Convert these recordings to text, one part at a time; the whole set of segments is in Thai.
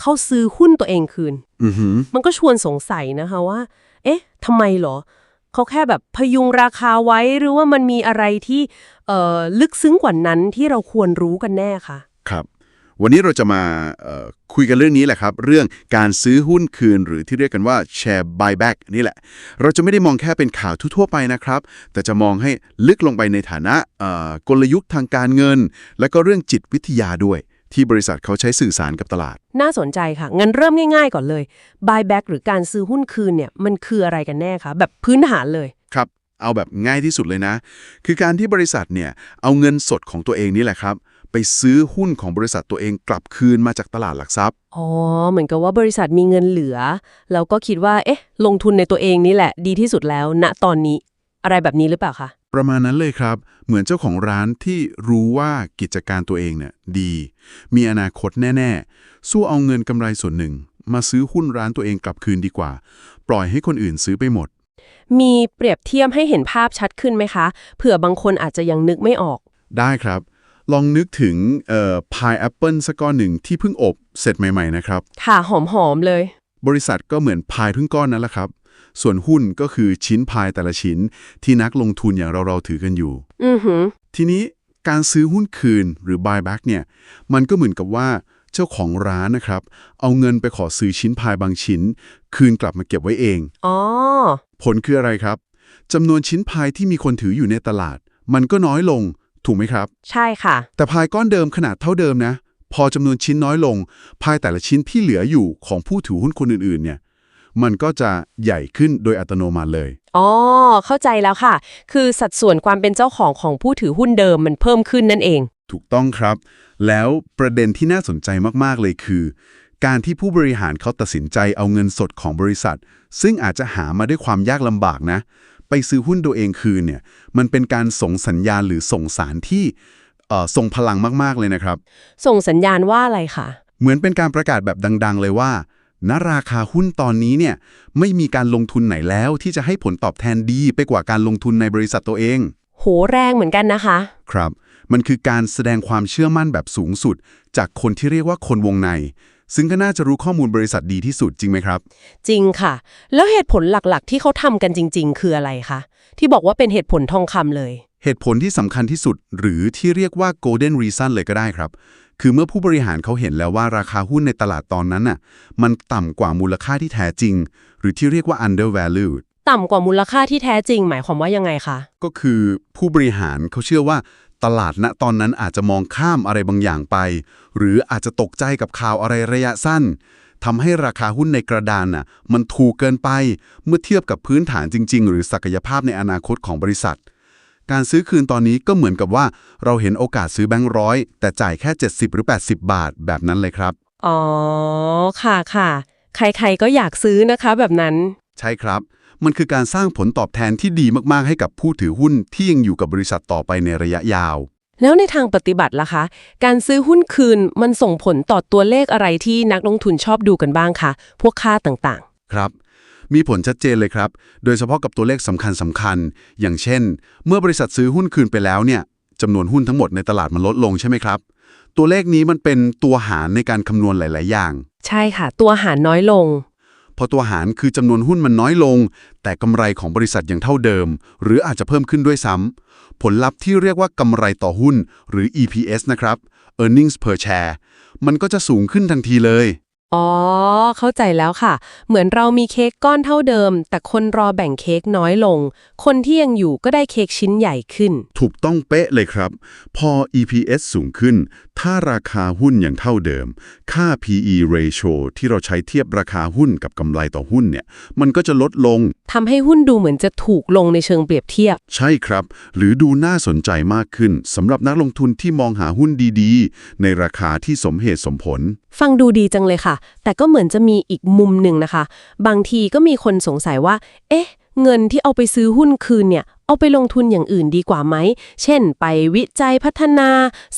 เขาซื้อหุ้นตัวเองคืนอือหือมันก็ชวนสงสัยนะคะว่า เอ๊ะทำไมเหรอ เขาแค่แบบพยุงราคาไว้หรือว่ามันมีอะไรที่เอ่อลึกซึ้งกว่านั้นที่เราควรรู้กันแน่คะครับ วันนี้เราจะมาเอ่อคุยกันเรื่องนี้แหละครับ เรื่องการซื้อหุ้นคืนหรือที่เรียกกันว่า share buyback นี่แหละ เราจะไม่ได้มองแค่เป็นข่าวทั่วๆไปนะครับ แต่จะมองให้ลึกลงไปในฐานะเอ่อกลยุทธ์ทางการเงิน และก็เรื่องจิตวิทยาด้วย ที่บริษัทเขาใช้สื่อสารกับตลาด น่าสนใจค่ะ งั้นเริ่มง่ายๆก่อนเลย buyback หรือการซื้อหุ้นคืนเนี่ยมันคืออะไรกันแน่คะแบบพื้นฐานเลย ครับ เอาแบบง่ายที่สุดเลยนะ คือการที่บริษัทเนี่ยเอาเงินสดของตัวเองนี่แหละครับ ไปซื้อหุ้นของบริษัทตัวเองกลับคืนมาจากตลาดหลักทรัพย์ อ๋อ เหมือนกับว่าบริษัทมีเงินเหลือ แล้วก็คิดว่า เอ๊ะ ลงทุนในตัวเองนี่แหละ ดีที่สุดแล้ว ณ ตอนนี้ อะไรแบบนี้หรือเปล่าคะ ประมาณนั้นเลยครับ เหมือนเจ้าของร้านที่รู้ว่ากิจการตัวเองเนี่ยดี มีอนาคตแน่ ๆ สู้เอาเงินกำไรส่วนหนึ่ง มาซื้อหุ้นร้านตัวเองกลับคืนดีกว่า ปล่อยให้คนอื่นซื้อไปหมด มีเปรียบเทียบให้เห็นภาพชัดขึ้นไหมคะ เผื่อบางคนอาจจะยังนึกไม่ออก ได้ครับ ลองนึกถึงเอ่อพายแอปเปิลสักก้อนหนึ่งที่เพิ่งอบเสร็จใหม่ ๆ นะครับ ค่ะหอมๆเลย บริษัทก็เหมือนพายทั้งก้อนนั่นแหละครับ ส่วนหุ้นก็คือชิ้นพายแต่ละชิ้นที่นักลงทุนอย่างเราๆถือกันอยู่ อือหือ ทีนี้การซื้อหุ้นคืนหรือ buyback เนี่ย มันก็เหมือนกับว่าเจ้าของร้านนะครับ เอาเงินไปขอซื้อชิ้นพายบางชิ้น คืนกลับมาเก็บไว้เอง อ๋อ ผลคืออะไรครับจำนวนชิ้นพายที่มีคนถืออยู่ในตลาด มันก็น้อยลง ถูกไหมครับ ใช่ค่ะ แต่พายก้อนเดิมขนาดเท่าเดิมนะ พอจำนวนชิ้นน้อยลงพายแต่ละชิ้นที่เหลืออยู่ของผู้ถือหุ้นคนอื่นๆเนี่ยมันก็จะใหญ่ขึ้นโดยอัตโนมัติเลย อ๋อ เข้าใจแล้วค่ะ คือสัดส่วนความเป็นเจ้าของของผู้ถือหุ้นเดิมมันเพิ่มขึ้นนั่นเอง ถูกต้องครับ แล้วประเด็นที่น่าสนใจมาก ๆ เลยคือ การที่ผู้บริหารเขาตัดสินใจเอาเงินสดของบริษัท ซึ่งอาจจะหามาด้วยความยากลำบากนะ ไปซื้อหุ้นตัวเองคืนเนี่ย มันเป็นการส่งสัญญาณหรือส่งสารที่ เอ่อส่งพลังมาก ๆ เลยนะครับ ส่งสัญญาณว่าอะไรคะเหมือนเป็นการประกาศแบบดัง ๆ เลยว่าณราคาหุ้นตอนนี้เนี่ยไม่มีการลงทุนไหนแล้วที่จะให้ผลตอบแทนดีไปกว่าการลงทุนในบริษัทตัวเอง โหแรงเหมือนกันนะคะ ครับ มันคือการแสดงความเชื่อมั่นแบบสูงสุด จากคนที่เรียกว่าคนวงใน ซึ่งก็น่าจะรู้ข้อมูลบริษัทดีที่สุดจริงไหมครับ จริงค่ะ แล้วเหตุผลหลักๆ ที่เขาทำกันจริง ๆ คืออะไรคะที่บอกว่าเป็นเหตุผลทองคำเลย เหตุผลที่สำคัญที่สุด หรือที่เรียกว่า golden reason เลยก็ได้ครับ คือเมื่อผู้บริหารเขาเห็นแล้วว่าราคาหุ้นในตลาดตอนนั้นน่ะมันต่ำกว่ามูลค่าที่แท้จริง หรือที่เรียกว่า undervalued ต่ำกว่ามูลค่าที่แท้จริง หมายความว่ายังไงคะ ก็คือผู้บริหารเขาเชื่อว่า ตลาดณตอนนั้นอาจจะมองข้ามอะไรบางอย่างไป หรืออาจจะตกใจกับข่าวอะไรระยะสั้นทำให้ราคาหุ้นในกระดานน่ะมันถูกเกินไป เมื่อเทียบกับพื้นฐานจริง ๆ หรือศักยภาพในอนาคตของบริษัท การซื้อคืนตอนนี้ก็เหมือนกับว่า เราเห็นโอกาสซื้อแบงค์ร้อยแต่จ่ายแค่ 70 หรือ 80 บาทแบบนั้นเลยครับ อ๋อ ค่ะค่ะ ใครๆก็อยากซื้อนะคะแบบนั้น ใช่ครับ มันคือการสร้างผลตอบแทนที่ดีมากๆให้กับผู้ถือหุ้นที่ยังอยู่กับบริษัทต่อไปในระยะยาว แล้วในทางปฏิบัติล่ะคะ การซื้อหุ้นคืนมันส่งผลต่อตัวเลขอะไรที่นักลงทุนชอบดูกันบ้างคะพวกค่าต่างครับ มีผลชัดเจนเลยครับ โดยเฉพาะกับตัวเลขสำคัญสำคัญ อย่างเช่น เมื่อบริษัทซื้อหุ้นคืนไปแล้วเนี่ยจำนวนหุ้นทั้งหมดในตลาดมันลดลงใช่ไหมครับ ตัวเลขนี้มันเป็นตัวหารในการคำนวณหลาย ๆ อย่างๆใช่ค่ะ ตัวหารน้อยลง พอตัวหารคือจำนวนหุ้นมันน้อยลง แต่กำไรของบริษัทยังเท่าเดิม หรืออาจจะเพิ่มขึ้นด้วยซ้ำผลลัพธ์ที่เรียกว่ากำไรต่อหุ้นหรือ EPS นะครับ earnings per share มันก็จะสูงขึ้นทันทีเลย อ๋อ เข้าใจแล้วค่ะ เหมือนเรามีเค้กก้อนเท่าเดิม แต่คนรอแบ่งเค้กน้อยลง คนที่ยังอยู่ก็ได้เค้กชิ้นใหญ่ขึ้น ถูกต้องเป๊ะเลยครับ พอ EPS สูงขึ้น ถ้าราคาหุ้นยังเท่าเดิม ค่า PE ratio ที่เราใช้เทียบราคาหุ้นกับกำไรต่อหุ้นเนี่ย มันก็จะลดลง ทำให้หุ้นดูเหมือนจะถูกลงในเชิงเปรียบเทียบ ใช่ครับ หรือดูน่าสนใจมากขึ้นสำหรับนักลงทุนที่มองหาหุ้นดีๆ ในราคาที่สมเหตุสมผล ฟังดูดีจังเลยค่ะแต่ก็เหมือนจะมีอีกมุมหนึ่งนะคะ บางทีก็มีคนสงสัยว่า เอ๊ะ เงินที่เอาไปซื้อหุ้นคืนเนี่ย เอาไปลงทุนอย่างอื่นดีกว่าไหม เช่น ไปวิจัยพัฒนา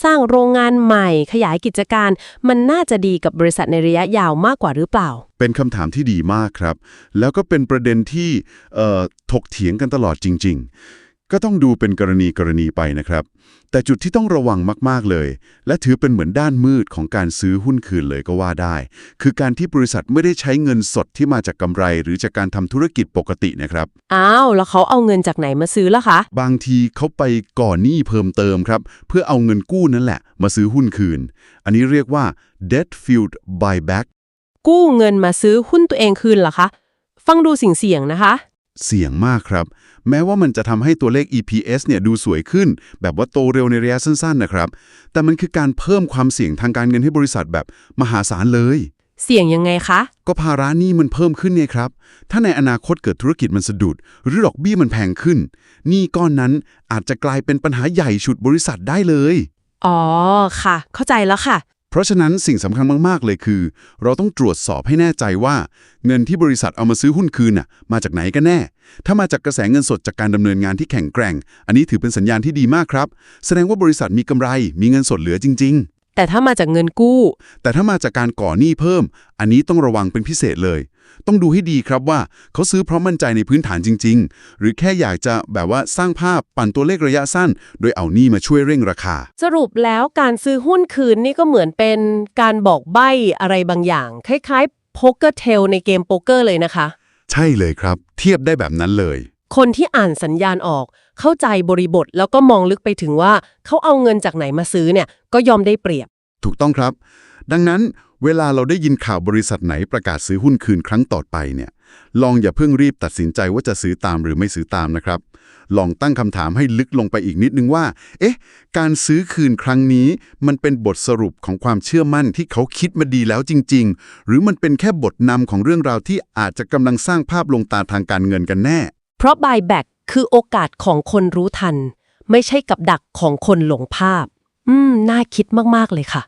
สร้างโรงงานใหม่ ขยายกิจการ มันน่าจะดีกับบริษัทในระยะยาวมากกว่าหรือเปล่า เป็นคำถามที่ดีมากครับ แล้วก็เป็นประเด็นที่เอ่อถกเถียงกันตลอดจริง ๆ ก็ต้องดูเป็นกรณีกรณีไปนะครับ แต่จุดที่ต้องระวังมาก ๆ เลย และถือเป็นเหมือนด้านมืดของการซื้อหุ้นคืนเลยก็ว่าได้ คือการที่บริษัทไม่ได้ใช้เงินสดที่มาจากกำไร หรือจากการทำธุรกิจปกตินะครับ อ้าว แล้วเขาเอาเงินจากไหนมาซื้อล่ะคะ บางทีเขาไปก่อหนี้เพิ่มเติมครับ เพื่อเอาเงินกู้นั่นแหละ มาซื้อหุ้นคืน อันนี้เรียกว่า debt fueled buyback กู้เงินมาซื้อหุ้นตัวเองคืนเหรอคะ ฟังดูเสี่ยงๆนะคะ เสี่ยงมากครับ แม้ว่ามันจะทำให้ตัวเลข EPS เนี่ยดูสวยขึ้น แบบว่าโตเร็วในระยะสั้นๆนะครับ แต่มันคือการเพิ่มความเสี่ยงทางการเงินให้บริษัทแบบมหาศาลเลย เสี่ยงยังไงคะ ก็ภาระหนี้มันเพิ่มขึ้นไงครับ ถ้าในอนาคตเกิดธุรกิจมันสะดุด หรือดอกเบี้ยมันแพงขึ้นหนี้ก้อนนั้นอาจจะกลายเป็นปัญหาใหญ่ฉุดบริษัทได้เลย อ๋อค่ะ เข้าใจแล้วค่ะ เพราะฉะนั้นสิ่งสำคัญมาก ๆ เลยคือ เราต้องตรวจสอบให้แน่ใจว่า เงินที่บริษัทเอามาซื้อหุ้นคืนน่ะมาจากไหนกันแน่ ถ้ามาจากกระแสเงินสดจากการดำเนินงานที่แข็งแกร่ง อันนี้ถือเป็นสัญญาณที่ดีมากครับ แสดงว่าบริษัทมีกำไร มีเงินสดเหลือจริงแต่ถ้ามาจากเงินกู้ๆแต่ถ้ามาจากการก่อหนี้เพิ่ม อันนี้ต้องระวังเป็นพิเศษเลย ต้องดูให้ดีครับว่าเขาซื้อเพราะมั่นใจในพื้นฐานจริง ๆ หรือแค่อยากจะแบบว่าสร้างภาพปั่นตัวเลขระยะสั้น โดยเอาหนี้มาช่วยเร่งราคา สรุปแล้วการซื้อหุ้นคืนนี่ก็เหมือนเป็นการบอกใบ้อะไรบางอย่าง คล้ายๆโป๊กเกอร์เทลในเกมโป๊กเกอร์เลยนะคะ ใช่เลยครับ เทียบได้แบบนั้นเลย คนที่อ่านสัญญาณออก เข้าใจบริบทแล้วก็มองลึกไปถึงว่า เขาเอาเงินจากไหนมาซื้อเนี่ยก็ยอมได้เปรียบ ถูกต้องครับ ดังนั้นเวลาเราได้ยินข่าวบริษัทไหนประกาศซื้อหุ้นคืนครั้งต่อไปเนี่ย ลองอย่าเพิ่งรีบตัดสินใจว่าจะซื้อตามหรือไม่ซื้อตามนะครับ ลองตั้งคำถามให้ลึกลงไปอีกนิดนึงว่า เอ๊ะ การซื้อคืนครั้งนี้ มันเป็นบทสรุปของความเชื่อมั่นที่เขาคิดมาดีแล้วจริง ๆ หรือมันเป็นแค่บทนำของเรื่องราวที่อาจจะกำลังสร้างภาพลงตาทางการเงินกันแน่ เพราะ buyback คือโอกาสของคนรู้ทัน ไม่ใช่กับดักของคนหลงภาพ อืม น่าคิดมากๆเลยค่ะ